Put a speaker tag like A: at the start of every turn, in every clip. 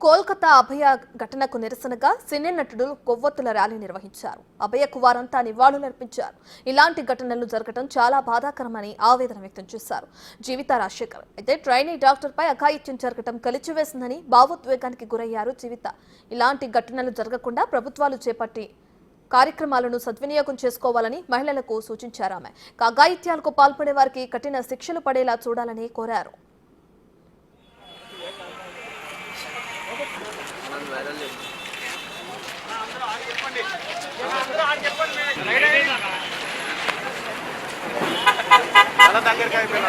A: కోల్కతా అభయ ఘటనకు నిరసనగా సినీ నటుడు కొవ్వొత్తుల ర్యాలీ నిర్వహించారు. అభయకు వారంతా నివాళులర్పించారు. ఇలాంటి ఘటనలు జరగడం చాలా బాధాకరమని ఆవేదన వ్యక్తం చేశారు. జీవిత రాజశేఖర్ అయితే ట్రైనీ డాక్టర్పై అఘాయిత్యం జరగడం కలిచివేసిందని భావోద్వేగానికి గురయ్యారు జీవిత. ఇలాంటి ఘటనలు జరగకుండా ప్రభుత్వాలు చేపట్టి కార్యక్రమాలను సద్వినియోగం చేసుకోవాలని మహిళలకు సూచించారు ఆమె. అఘాయిత్యాలకు పాల్పడే వారికి కఠిన శిక్షలు పడేలా చూడాలని కోరారు.
B: చాలా దగ్గరికి అయిపోయింది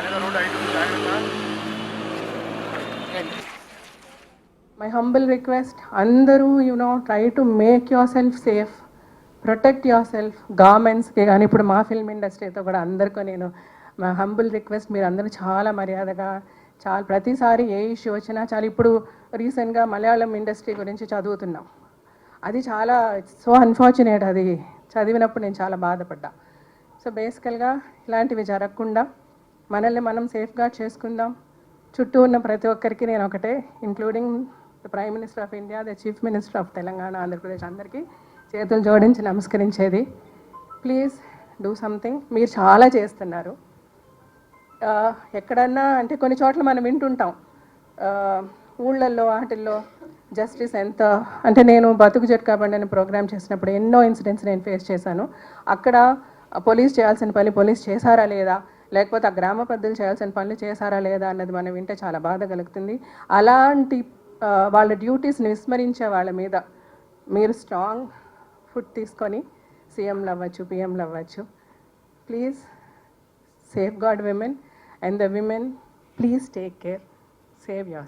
B: అందరూ ఐదు జాగ్రత్త
C: మై హంబుల్ రిక్వెస్ట్ అందరూ you know try to make yourself safe protect yourself గార్మెంట్స్కి కానీ ఇప్పుడు మా ఫిల్మ్ ఇండస్ట్రీతో కూడా అందరికీ నేను మా హంబుల్ రిక్వెస్ట్ మీరు అందరూ చాలా మర్యాదగా చాలా ప్రతిసారి ఏ ఇష్యూ వచ్చినా చాలా ఇప్పుడు రీసెంట్గా మలయాళం ఇండస్ట్రీ గురించి చదువుతున్నాం. అది చాలా సో అన్ఫార్చునేట్ అది. చదివినప్పుడు నేను చాలా బాధపడ్డా. సో బేసికల్గా ఇలాంటివి జరగకుండా మనల్ని మనం సేఫ్గార్డ్ చేసుకుందాం. చుట్టూ ఉన్న ప్రతి ఒక్కరికి నేను ఒకటే including the prime minister of India the chief minister of Telangana Andhra Pradesh అందరికీ చేతులు జోడించి నమస్కరించేది. Please do something. మీరు చాలా చేస్తున్నారు. ఎక్కడన్నా అంటే కొన్ని చోట్ల మనం వింటుంటాం. ఊళ్ళల్లో వాటిల్లో జస్టిస్ ఎంత అంటే నేను బతుకు జట్కా బండి అనే ప్రోగ్రామ్ చేసినప్పుడు ఎన్నో ఇన్సిడెంట్స్ నేను ఫేస్ చేశాను. అక్కడ పోలీస్ చేయాల్సిన పని పోలీస్ చేశారా లేదా? లేకపోతే ఆ గ్రామ పెద్దలు చేయాల్సిన పనులు చేశారా లేదా అన్నది మనం వింటే చాలా బాధ కలుగుతుంది. అలాంటి వాళ్ళ డ్యూటీస్ని విస్మరించే వాళ్ళ మీద మీరు స్ట్రాంగ్ ఫుడ్ తీసుకొని సీఎంలు అవ్వచ్చు పిఎంలు అవ్వచ్చు. Please safeguard women. And the women please take care. Save yourself